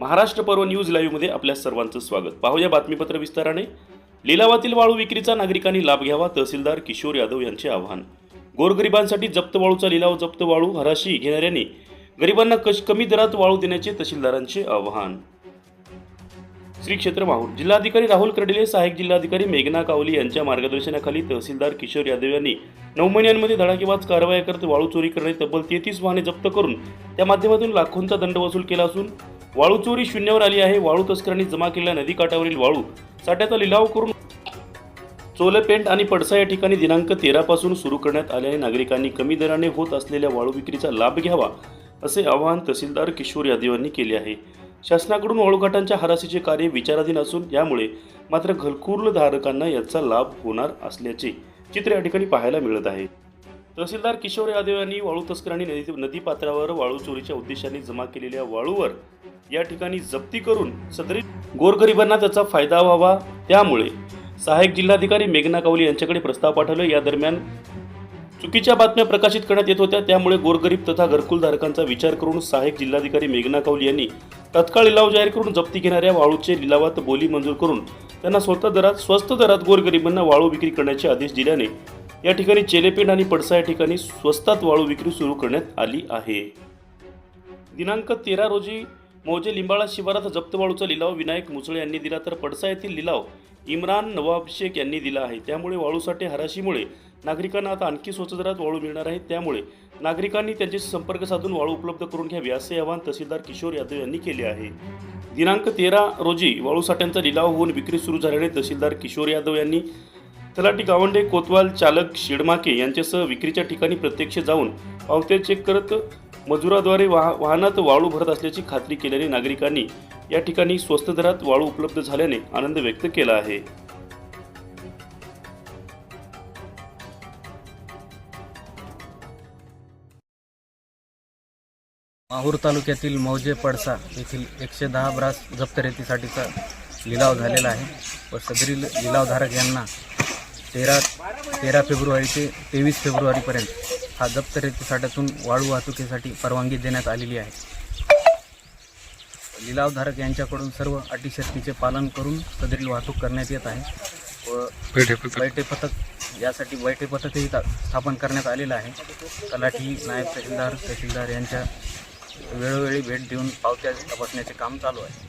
महाराष्ट्र पर्व न्यूज लाईव्हमध्ये आपल्या सर्वांचं स्वागत. पाहूया बातमीपत्र विस्ताराने. लिलावातील वाळू विक्रीचा नागरिकांनी लाभ घ्यावा तहसीलदार किशोर यादव यांचे आव्हान. गोरगरिबांसाठी जप्त वाळूचा लिलाव जप्त वाळू हराशी घेणाऱ्यांनी गरिबांना कश कमी दरात वाळू देण्याचे तहसीलदारांचे आव्हान. श्री क्षेत्र माहूर. जिल्हाधिकारी राहुल कर्डिले सहाय्यक जिल्हाधिकारी मेघना कावली यांच्या मार्गदर्शनाखाली तहसीलदार किशोर यादव यांनी नऊ महिन्यांमध्ये धडाकेबाज कारवाया करत वाळू चोरी करणे तब्बल तेहतीस वाहने जप्त करून त्या माध्यमातून लाखोंचा दंड वसूल केला असून वाळू चोरी शून्यावर आली आहे. वाळू तस्करांनी जमा केलेल्या नदीकाठावरील वाळू साठ्याचा लिलाव करून चोलपेंट आणि पडसा या ठिकाणी दिनांक तेरापासून सुरू करण्यात आल्याने नागरिकांनी कमी दराने होत असलेल्या वाळू विक्रीचा लाभ घ्यावा असे आवाहन तहसीलदार किशोर यादव यांनी केले आहे. शासनाकडून वाळूघाटांच्या हरासीचे कार्य विचाराधीन असून यामुळे मात्र घरकुल धारकांना याचा लाभ होणार असल्याचे चित्र या ठिकाणी पाहायला मिळत आहे. तहसीलदार किशोर यादव यांनी वाळू तस्करांनी नदी नदीपात्रावर वाळू चोरीच्या उद्देशाने जमा केलेल्या वाळूवर या ठिकाणी जप्ती करून सदरी गोरगरिबांना त्याचा फायदा व्हावा त्यामुळे सहाय्यक जिल्हाधिकारी मेघना कावली यांच्याकडे प्रस्ताव पाठवले. या दरम्यान चुकीच्या बातम्या प्रकाशित करण्यात येत होत्या. त्यामुळे गोरगरीब तथा घरकुलधारकांचा विचार करून सहाय्यक जिल्हाधिकारी मेघना कावली यांनी तत्काळ लिलाव जाहीर करून जप्ती घेणाऱ्या वाळूचे लिलावात बोली मंजूर करून त्यांना स्वतः दरात स्वस्त दरात गोरगरिबांना वाळू विक्री करण्याचे आदेश दिल्याने या ठिकाणी चेलेपेंड आणि पडसा या ठिकाणी स्वस्तात वाळू विक्री सुरू करण्यात आली आहे. दिनांक तेरा रोजी मौजे लिंबाळा शिवारात जप्त वाळूचा लिलाव विनायक मुसळे यांनी दिला तर पडसा येथील लिलाव इम्रान नवाब शेख यांनी दिला आहे. त्यामुळे वाळूसाठी हराशीमुळे नागरिकांना आता आणखी स्वच्छ दरात वाळू मिळणार आहे त्यामुळे नागरिकांनी त्यांच्याशी संपर्क साधून वाळू उपलब्ध करून घ्यावी असे आवाहन तहसीलदार किशोर यादव यांनी केले आहे. दिनांक तेरा रोजी वाळू साठ्यांचा लिलाव होऊन विक्री सुरू झाल्याने तहसीलदार किशोर यादव यांनी तलाठी गावंडे कोतवाल चालक शिडमाके यांच्यासह विक्रीच्या ठिकाणी प्रत्यक्ष जाऊन पावत्या चेक करत मजुराद्वारे वाह वाहनात वाळू भरत असल्याची खात्री केल्याने नागरिकांनी या ठिकाणी स्वस्त दरात वाळू उपलब्ध झाल्याने आनंद व्यक्त केला आहे. माहूर तालुक्यातील मौजे पडसा येथील एकशे दहा ब्रास जप्त रेतीसाठीचा लिलाव झालेला आहे. व सदरील लिलावधारक यांना तेरा तेरा फेब्रुवारी ते तेवीस फेब्रुवारीपर्यंत हा जप्त रेतीसाठ्यातून वाळू वाहतुकीसाठी परवानगी देण्यात आलेली आहे. लिलावधारक यांच्याकडून सर्व अटी शर्तीचे पालन करून सदरील वाहतूक करण्यात येत आहे व बैठे पथक. यासाठी बैठे पथकही स्थापन करण्यात आलेलं आहे. तलाठी नायब तहसीलदार तहसीलदार यांच्या वेळोवेळी भेट देऊन पावत्या तपासण्याचे काम चालू आहे.